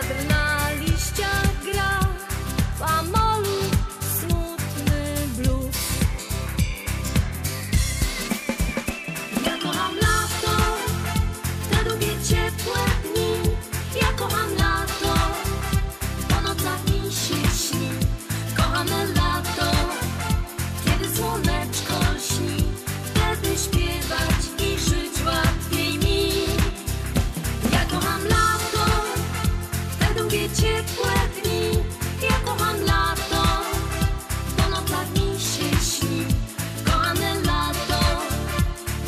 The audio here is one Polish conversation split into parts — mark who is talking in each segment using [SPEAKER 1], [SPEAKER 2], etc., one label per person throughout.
[SPEAKER 1] by night. śni. Kochane lato,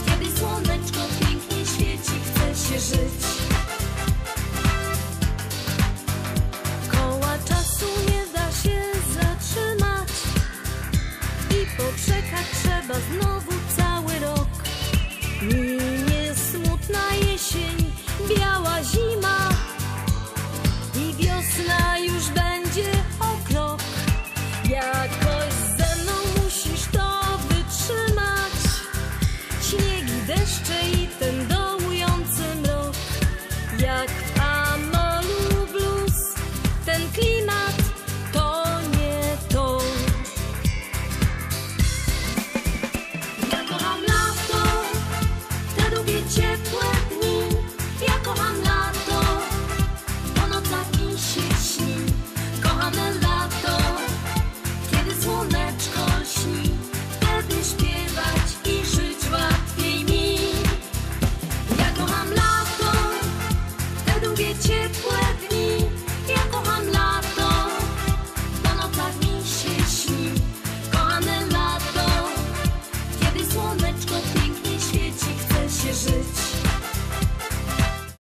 [SPEAKER 1] kiedy słoneczko pięknie świeci, chce się żyć. Koła czasu nie da się zatrzymać i poczekać trzeba znowu. and clean